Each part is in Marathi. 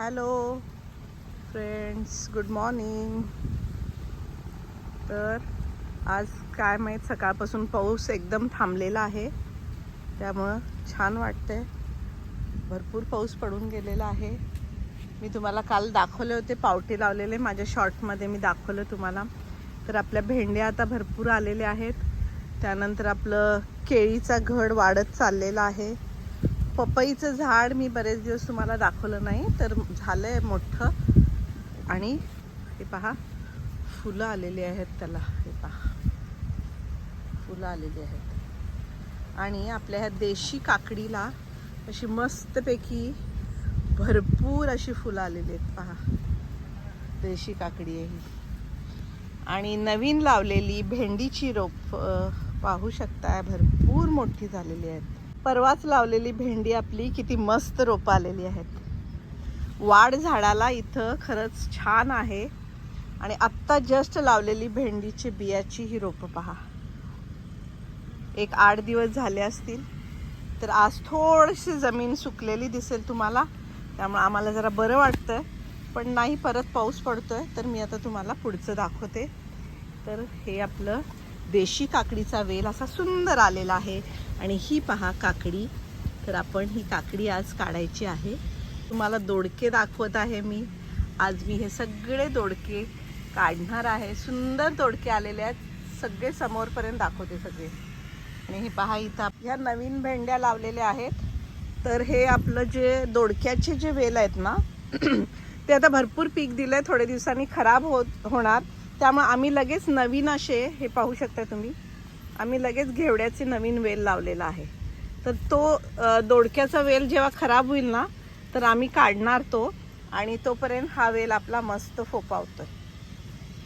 हॅलो फ्रेंड्स गुड मॉर्निंग तर आज काय माहीत सकाळपासून पाऊस एकदम थांबलेला आहे. त्यामुळं छान वाटतंय. भरपूर पाऊस पडून गेलेला आहे. मी तुम्हाला काल दाखवले होते पावटे लावलेले माझ्या शॉर्टमध्ये मी दाखवलं तुम्हाला. तर आपल्या भेंड्या आता भरपूर आलेल्या आहेत. त्यानंतर आपलं केळीचा घड वाढत चाललेला आहे. पपईचं झाड मी बरेच दिवस तुम्हाला दाखवलं नाही तर झालं आहे मोठं. आणि हे पहा फुलं आलेली आहेत त्याला. हे पहा फुलं आलेली आहेत. आणि आपल्या ह्या देशी काकडीला अशी मस्तपैकी भरपूर अशी फुलं आलेली आहेत पहा. देशी काकडी आहे ही. आणि नवीन लावलेली भेंडीची रोप पाहू शकताय भरपूर मोठी झालेली आहेत. परवाच लावलेली भेंडी आपली किती मस्त रोपं आलेली आहेत. वाढ झाडाला इथं खरंच छान आहे. आणि आत्ता जस्ट लावलेली भेंडीची बियाची ही रोपं पहा. एक आठ दिवस झाले असतील तर आज थोडीशी जमीन सुकलेली दिसेल तुम्हाला. त्यामुळे आम्हाला जरा बरं वाटतं पण नाही परत पाऊस पडतोय तर मी आता तुम्हाला पुढचं दाखवते. तर हे आपलं देशी काकडीचा वेल असा सुंदर आलेला आहे. आणि ही पहा काकडी. तर आपण ही काकडी आज काढायची आहे. तुम्हाला दोडके दाखवत आहे मी. आज मी हे सगळे दोडके काढणार आहे. सुंदर दोडके आलेले आहेत. सगळे समोरपर्यंत दाखवते सगळे. आणि हे पहा इथं ह्या नवीन भेंड्या लावलेल्या आहेत. तर हे आपलं जे दोडक्याचे जे वेल आहेत ना ते आता भरपूर पीक दिलं आहे थोड्या दिवसांनी खराब होत होणार. त्यामुळे आम्ही लगेच नवीन असे हे पाहू शकता तुम्ही. आम्ही लगेच घेवड्याचे नवीन वेल लावलेला आहे. तर तो दोडक्याचा वेल जेव्हा खराब होईल ना तर आम्ही काढणार तो आणि तोपर्यंत हा वेल आपला मस्त फोपावतो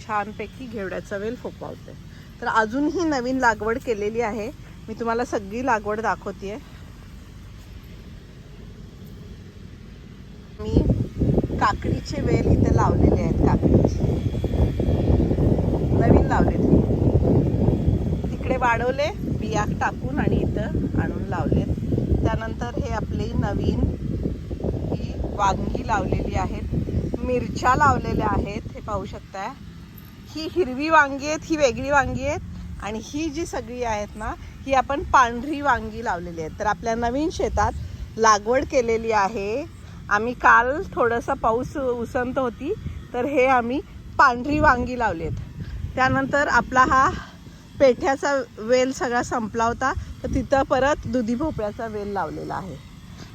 छानपैकी घेवड्याचा वेल फोपावतो तर अजूनही नवीन लागवड केलेली आहे. मी तुम्हाला सगळी लागवड दाखवते मी काकडीचे वेल इथे लावलेले आहेत काकडीचे नवीन लावलेत हे. तिकडे वाढवले बिया टाकून आणि इथं आणून लावलेत त्यानंतर हे आपली नवीन ही वांगी लावलेली आहेत. मिरच्या लावलेल्या आहेत हे पाहू शकताय. ही हिरवी वांगी आहेत ही वेगळी वांगी आहेत. आणि ही जी सगळी आहेत ना ही आपण पांढरी वांगी लावलेली आहेत. तर आपल्या नवीन शेतात लागवड केलेली आहे. आम्ही काल थोडंसं पाऊस उसंत होती तर हे आम्ही पांढरी वांगी लावलेत त्यानंतर आपला हा पेठ्याचा वेल सगळा संपला होता तर तिथं परत दुधी भोपळ्याचा वेल लावलेला आहे.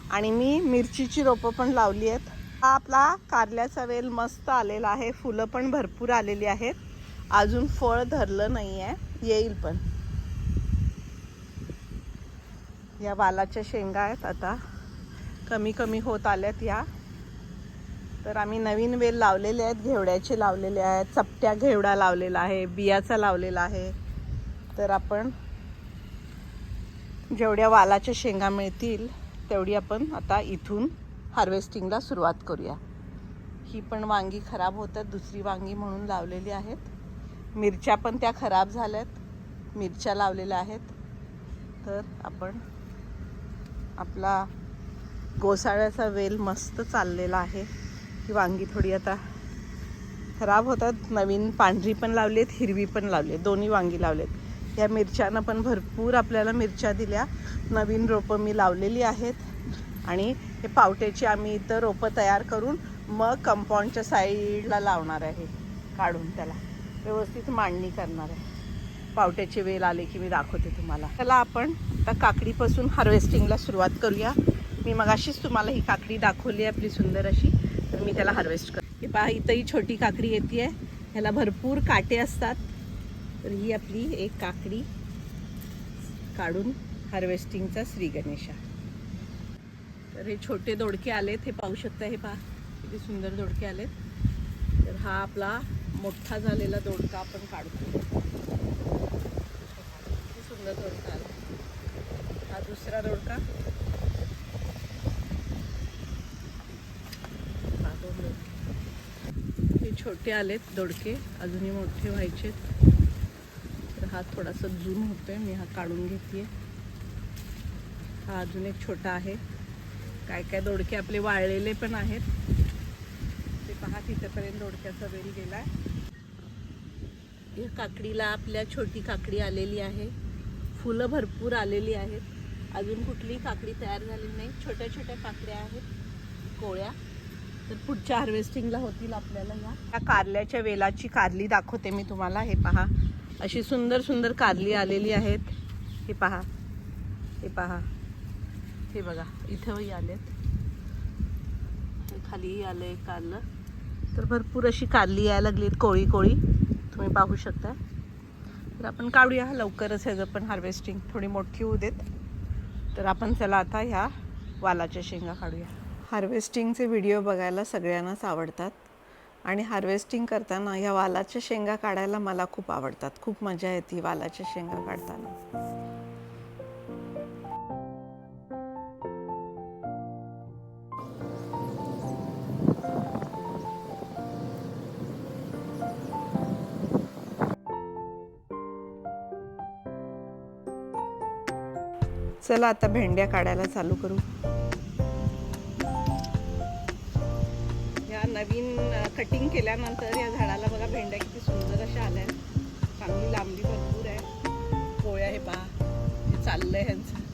आणि मी मिरचीची रोपं पण लावली आहेत. हा आपला कारल्याचा वेल मस्त आलेला आहे फुलं पण भरपूर आलेली आहेत. अजून फळ धरलं नाही आहे येईल पण. या वालाच्या शेंगा आहेत आता. कमी कमी होत आल्यात या. तर आम्ही नवीन वेल लावलेले आहेत घेवड्याचे लावलेले आहेत चपट्या घेवडा लावलेला आहे बियाचा लावलेला आहे. तर आपण जेवढ्या वालाच्या शेंगा मिळतील तेवढी आपण आता इथून हार्वेस्टिंगला सुरुवात करूया. ही पण वांगी खराब होतात दुसरी वांगी म्हणून लावलेली आहेत. मिरच्या पण त्या खराब झाल्यात. मिरच्या लावलेल्या आहेत. तर आपण आपला गोसाळ्याचा वेल मस्त चाललेला आहे. ही वांगी थोडी आता खराब होतात. नवीन पांढरी पण लावलीत हिरवी पण लावली दोन्ही वांगी लावलेत. या मिरच्यानं पण भरपूर आपल्याला मिरच्या दिल्या. नवीन रोपं मी लावलेली आहेत. आणि हे पावट्याची आम्ही इथं रोपं तयार करून मग कंपाऊंडच्या साईडला लावणार आहे. काढून त्याला. व्यवस्थित मांडणी करणार आहे. पावट्याचे वेल आले की मी दाखवते तुम्हाला. त्याला आपण आता काकडीपासून हार्वेस्टिंगला सुरुवात करूया. मी मग अशीच तुम्हाला ही काकडी दाखवली आहे आपली सुंदर अशी. तर मी त्याला हार्वेस्ट कर पहा इथं ही छोटी काकडी येते आहे ह्याला भरपूर काटे असतात. तर ही आपली एक काकडी काढून हार्वेस्टिंगचा श्री गणेशा. तर हे छोटे दोडके आलेत हे पाहू शकता हे पहा किती सुंदर दोडके आलेत. तर हा आपला मोठा झालेला दोडका आपण काढतो किती सुंदर दोडका आला. हा दुसरा दोडका. हे छोटे आलेत दोडके अजूनही मोठे व्हायचेत. आहेत हा थोडासा जून होतोय मी हा काढून घेते हा अजून एक छोटा आहे. काय काय दोडके आपले वाळलेले पण आहेत. ते पहा तिथेपर्यंत दोडक्याचा वेल गेलाय. या काकडीला आपल्या छोटी काकडी आलेली आहे. फुलं भरपूर आलेली आहेत. अजून कुठली काकडी तयार झालेली नाही. छोट्या छोट्या काकड्या आहेत. कोळ्या. तर पुढच्या हार्वेस्टिंगला होतील आपल्याला या कारल्याच्या वेलाची कारली दाखवते मी तुम्हाला. हे पहा. अशी सुंदर सुंदर कारली आलेली आहेत. हे पहा. हे पहा. हे बघा. इथंही आलेत. हे खालीही आले कारलं. तर भरपूर अशी कारली यायला लागलीत कोळी कोळी. तुम्ही पाहू शकता. तर आपण काढूया लवकरच ह्याचं पण हार्वेस्टिंग थोडी मोठी होऊ देत. तर आपण चला आता ह्या वालाच्या शेंगा काढूया. हार्वेस्टिंगचे व्हिडिओ बघायला सगळ्यांनाच आवडतात. आणि हार्वेस्टिंग करताना ह्या वालाच्या शेंगा काढायला मला खूप आवडतात. खूप मजा येते वालाच्या शेंगा काढताना. चला आता भेंड्या काढायला चालू करू. नवीन कटिंग केल्यानंतर या झाडाला बघा भेंड्या किती सुंदर अशा आल्या चांगली लांबी भरपूर आहे. पोळ्या हे पहा. हे चाललंय ह्यांचं.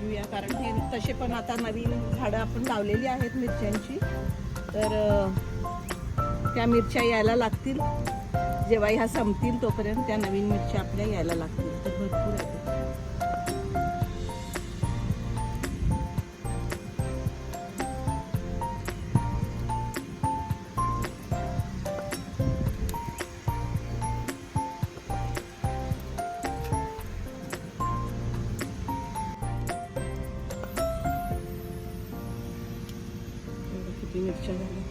घेऊया कारण हे तसे पण आता नवीन झाडं आपण लावलेली आहेत मिरच्यांची. तर त्या मिरच्या यायला लागतील. जेव्हा ह्या संपतील तोपर्यंत त्या नवीन मिरच्या आपल्या यायला लागतील. किती मिरच्या झाल्या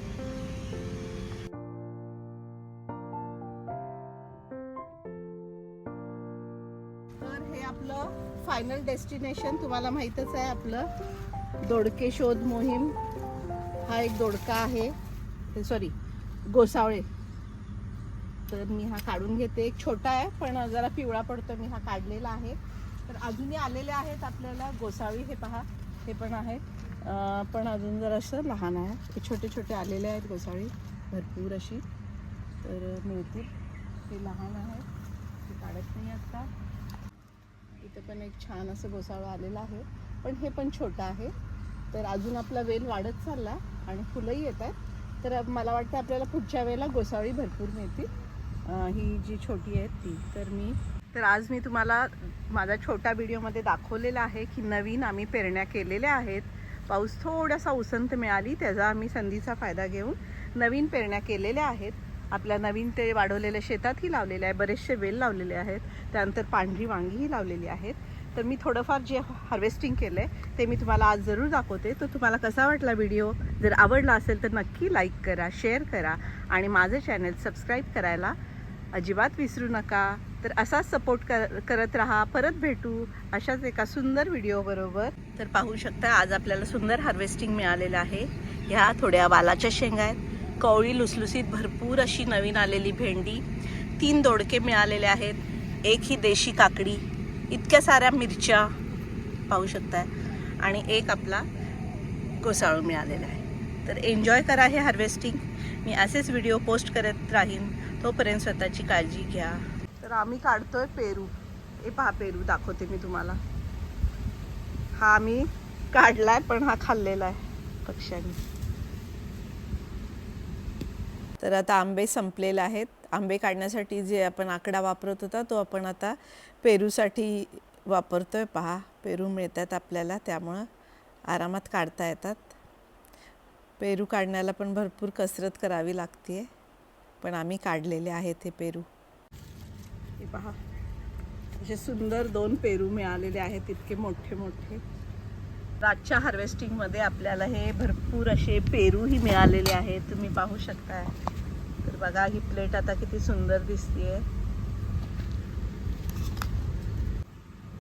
तर हे आपलं फायनल डेस्टिनेशन तुम्हाला माहीतच आहे आपलं दोडके शोध मोहीम. हा एक दोडका आहे. सॉरी गोसावळे. तर मी हा काढून घेते. एक छोटा आहे पण जरा पिवळा पडतो मी हा काढलेला आहे. तर अजूनही आलेले आहेत आपल्याला गोसावी हे पहा हे पण आहे. पण अजून जरासं लहान आहे. हे छोटे छोटे आलेले आहेत घोसाळी. भरपूर अशी. तर मिळतील. हे लहान आहे. ते काढत नाही आत्ता इथं पण एक छान असं गोसाळं आलेलं आहे. पण हे पण छोटं आहे. तर अजून आपला वेल वाढत चालला आणि फुलंही येत आहेत. तर मला वाटतं आपल्याला पुढच्या वेळेला गोसाळी भरपूर मिळतील. ही जी छोटी आहे ती. तर मी तर आज मी तुम्हाला माझा छोटा व्हिडिओमध्ये दाखवलेला आहे की नवीन आम्ही पेरण्या केलेल्या आहेत. पाऊस थोडासा उसंत मिळाली त्याचा आम्ही संधीचा फायदा घेऊन नवीन पेरण्या केलेल्या आहेत. आपल्या नवीन ते वाढवलेल्या शेतातही लावलेले आहे बरेचसे वेल लावलेले आहेत. त्यानंतर पांढरी वांगीही लावलेली आहेत. तर मी थोडंफार जे हार्वेस्टिंग केलं आहे ते मी तुम्हाला आज जरूर दाखवते. तर तुम्हाला कसा वाटला व्हिडिओ जर आवडला असेल तर नक्की लाईक करा शेअर करा आणि माझं चॅनल सबस्क्राईब करायला अजिबात विसरू नका. तर असाच सपोर्ट कर करत राहा. परत भेटू अशाच एका सुंदर व्हिडिओबरोबर तर पाहू शकता आज आपल्याला सुंदर हार्वेस्टिंग मिळालेलं आहे. ह्या थोड्या वालाच्या शेंगा आहेत. कवळी लुसलुसीत भरपूर अशी नवीन आलेली भेंडी. तीन दोडके मिळालेले आहेत. एक ही देशी काकडी. इतक्या साऱ्या मिरच्या. पाहू शकताय. आणि एक आपला कोसाळू मिळालेला आहे. तर एन्जॉय करा हे हार्वेस्टिंग मी असेच व्हिडिओ पोस्ट करत राहीन. तोपर्यंत स्वतःची काळजी घ्या. तर आम्ही काढतोय पेरू. हे पहा पेरू दाखवते मी तुम्हाला. हा आम्ही काढलाय पण हा खाल्लेला आहे पक्ष्यांनी. तर आता आंबे संपलेले आहेत. आंबे काढण्यासाठी जे आपण आकडा वापरत होता तो आपण आता पेरूसाठी वापरतोय. पहा पेरू मिळतात आपल्याला त्यामुळं आरामात काढता येतात. पेरू काढण्याला पण भरपूर कसरत करावी लागते पण आम्ही काढलेले आहेत हे पेरू. हे पहा. असे सुंदर दोन पेरू मिळालेले आहेत इतके मोठे मोठे. रातच्या हार्वेस्टिंगमध्ये आपल्याला हे भरपूर असे पेरूही मिळालेले आहेत. तुम्ही पाहू शकताय. तर बघा ही प्लेट आता किती सुंदर दिसते आहे